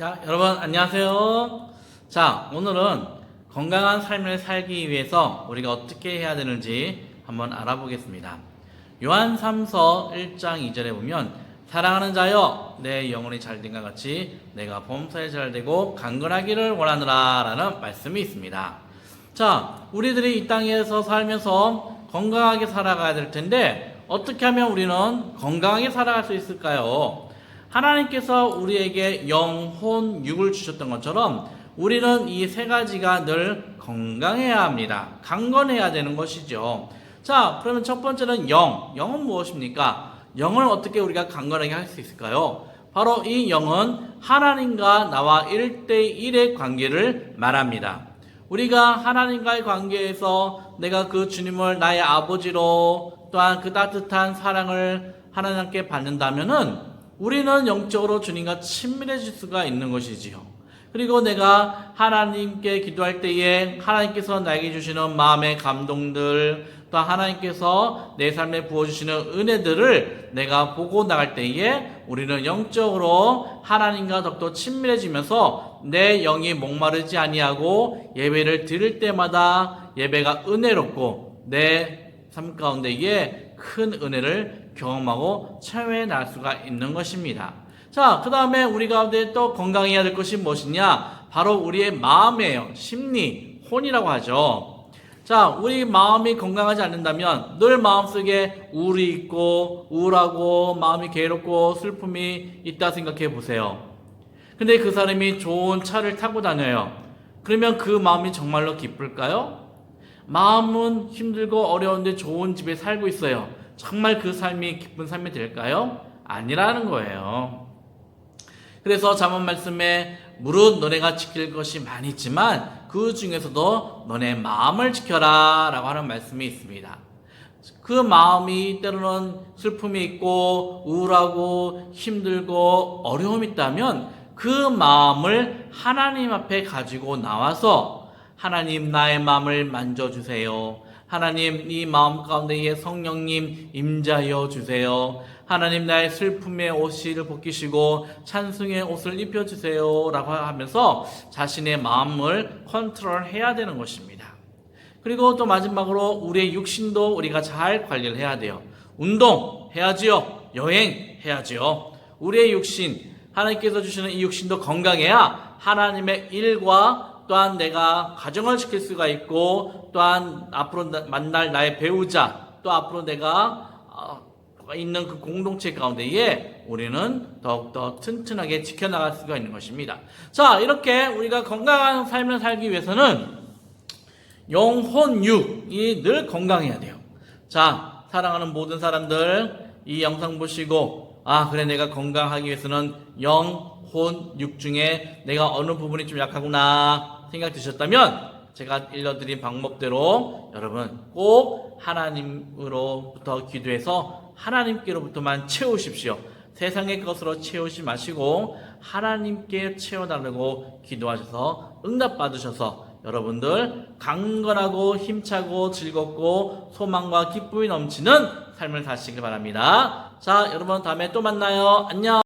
여러분 안녕하세요. 자, 오늘은 건강한 삶을 살기 위해서 우리가 어떻게 해야 되는지 한번 알아보겠습니다. 요한 3서 1장 2절에 보면 사랑하는 자여 내 영혼이 잘된과 같이 내가 범사에 잘되고 강건하기를 원하노라라는 말씀이 있습니다. 자, 우리들이 이 땅에서 살면서 건강하게 살아가야 될 텐데 어떻게 하면 우리는 건강하게 살아갈 수 있을까요? 하나님께서 우리에게 영혼, 육을 주셨던 것처럼 우리는 이 세 가지가 늘 건강해야 합니다. 강건해야 되는 것이죠. 자, 그러면 첫 번째는 영. 영은 무엇입니까? 영을 어떻게 우리가 강건하게 할 수 있을까요? 바로 이 영은 하나님과 나와 1대1의 관계를 말합니다. 우리가 하나님과의 관계에서 내가 그 주님을 나의 아버지로 또한 그 따뜻한 사랑을 하나님께 받는다면은 우리는 영적으로 주님과 친밀해질 수가 있는 것이지요. 그리고 내가 하나님께 기도할 때에 하나님께서 나에게 주시는 마음의 감동들, 또 하나님께서 내 삶에 부어주시는 은혜들을 내가 보고 나갈 때에 우리는 영적으로 하나님과 더욱더 친밀해지면서 내 영이 목마르지 아니하고 예배를 드릴 때마다 예배가 은혜롭고 내 삶 가운데에 큰 은혜를 경험하고 체험해 날 수가 있는 것입니다. 자, 그 다음에 우리 가운데 또 건강해야 될 것이 무엇이냐? 바로 우리의 마음이에요. 심리, 혼이라고 하죠. 자, 우리 마음이 건강하지 않는다면 늘 마음속에 우울이 있고 우울하고 마음이 괴롭고 슬픔이 있다 생각해 보세요. 근데 그 사람이 좋은 차를 타고 다녀요. 그러면 그 마음이 정말로 기쁠까요? 마음은 힘들고 어려운데 좋은 집에 살고 있어요. 정말 그 삶이 기쁜 삶이 될까요? 아니라는 거예요. 그래서 잠언 말씀에 무릇 너네가 지킬 것이 많이 있지만 그 중에서도 너네 마음을 지켜라 라고 하는 말씀이 있습니다. 그 마음이 때로는 슬픔이 있고 우울하고 힘들고 어려움이 있다면 그 마음을 하나님 앞에 가지고 나와서 하나님 나의 마음을 만져주세요. 하나님 이 마음 가운데에 성령님 임자여 주세요. 하나님 나의 슬픔의 옷을 벗기시고 찬송의 옷을 입혀 주세요라고 하면서 자신의 마음을 컨트롤해야 되는 것입니다. 그리고 또 마지막으로 우리의 육신도 우리가 잘 관리를 해야 돼요. 운동 해야지요. 여행 해야지요. 우리의 육신 하나님께서 주시는 이 육신도 건강해야 하나님의 일과 또한 내가 가정을 지킬 수가 있고 또한 앞으로 나- 만날 나의 배우자 또 앞으로 내가 어, 있는 그 공동체 가운데에 우리는 더욱더 튼튼하게 지켜나갈 수가 있는 것입니다. 자, 이렇게 우리가 건강한 삶을 살기 위해서는 영혼 육이 늘 건강해야 돼요. 자, 사랑하는 모든 사람들 이 영상 보시고 아 그래 내가 건강하기 위해서는 영혼 육 중에 내가 어느 부분이 좀 약하구나 생각 드셨다면 제가 일러드린 방법대로 여러분 꼭 하나님으로부터 기도해서 하나님께로부터만 채우십시오. 세상의 것으로 채우지 마시고 하나님께 채워달라고 기도하셔서 응답받으셔서 여러분들 강건하고 힘차고 즐겁고 소망과 기쁨이 넘치는 삶을 사시길 바랍니다. 자, 여러분 다음에 또 만나요. 안녕.